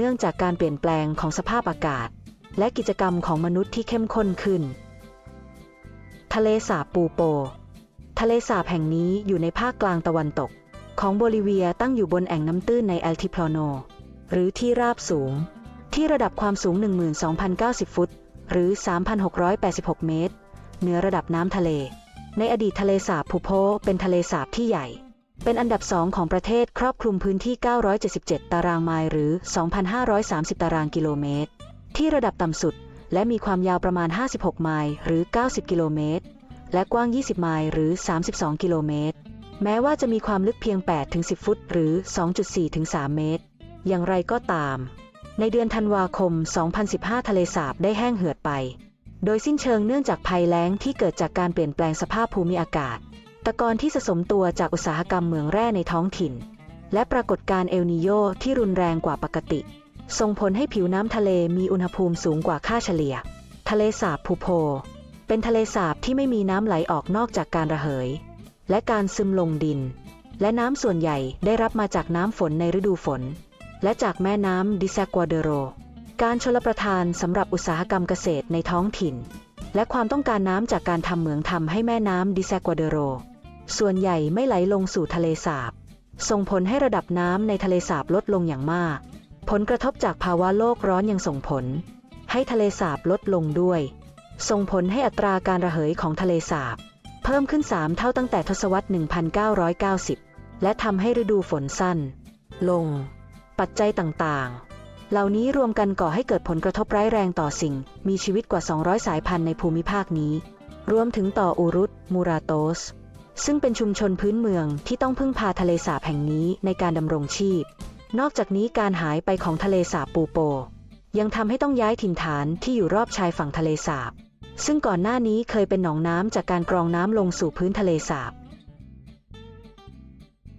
เนื่องจากการเปลี่ยนแปลงของสภาพอากาศ และกิจกรรมของมนุษย์ที่เข้มข้นขึ้น ทะเลสาบปูโป ทะเลสาบแห่งนี้อยู่ในภาคกลางตะวันตก ของโบลิเวียตั้งอยู่บนแอ่งน้ำตื้นในแอลติพลโน หรือที่ราบสูง ที่ระดับความสูง 12,090 ฟุต หรือ 3,686 เมตร เหนือระดับน้ำทะเล ในอดีตทะเลสาบพูโพเป็นทะเลสาบที่ใหญ่ เป็นอันดับสองของประเทศครอบคลุมพื้นที่ 977 ตารางไมล์หรือ 2,530 ตารางกิโลเมตร ที่ระดับต่ำสุด และมีความยาวประมาณ 56 ไมล์หรือ 90 กิโลเมตร และกว้าง 20 ไมล์หรือ 32 กิโลเมตร แม้ว่าจะมีความลึกเพียง 8-10 ฟุต หรือ 2.4-3 เมตร อย่างไรก็ตาม ในเดือนธันวาคม 2015 ทะเลสาบได้แห้งเหือดไป โดยสิ้นเชิงเนื่องจากภัยแล้งที่เกิดจากการเปลี่ยนแปลงสภาพภูมิอากาศ ตะกอนที่สะสมตัวจากอุตสาหกรรมเหมืองแร่ในท้องถิ่น และปรากฏการเอลนิโยที่รุนแรงกว่าปกติ ส่งผลให้ผิวน้ำทะเลมีอุณหภูมิสูงกว่าค่าเฉลี่ย ทะเลสาบพูโพ เป็นทะเลสาบที่ไม่มีน้ำไหลออกนอกจากการระเหย และการซึมลงดิน และน้ำส่วนใหญ่ได้รับมาจากน้ำฝนในฤดูฝน และจากแม่น้ำดิซากวาเดโร การชลประทานสำหรับอุตสาหกรรมเกษตรในท้องถิ่นและความต้องการน้ำจากการทำเหมืองทำให้แม่น้ำดิซากวาเดโร ส่วนใหญ่ไม่ไหลลงสู่ทะเลสาบ ส่งผลให้ระดับน้ำในทะเลสาบลดลงอย่างมาก ผลกระทบจากภาวะโลกร้อนยังส่งผล ให้ทะเลสาบลดลงด้วย ส่งผลให้อัตราการระเหยของทะเลสาบ เพิ่มขึ้น 3 เท่าตั้งแต่ทศวรรษ 1990 และทำให้ฤดูฝนสั้น ลง ปัจจัยต่างๆเหล่านี้รวมกันก่อให้เกิดผลกระทบร้ายแรงต่อสิ่ง มีชีวิตกว่า 200 สายพันธุ์ในภูมิภาคนี้ รวมถึงต่ออูรุตมูราโตส ซึ่งเป็นชุมชนพื้นเมืองที่ต้องพึ่งพาทะเลสาบแห่งนี้ในการดำรงชีพ นอกจากนี้การหายไปของทะเลสาบปูโป ยังทำให้ต้องย้ายถิ่นฐานที่อยู่รอบชายฝั่งทะเลสาบ ซึ่งก่อนหน้านี้เคยเป็นหนองน้ำจากการกรองน้ำลงสู่พื้นทะเลสาบ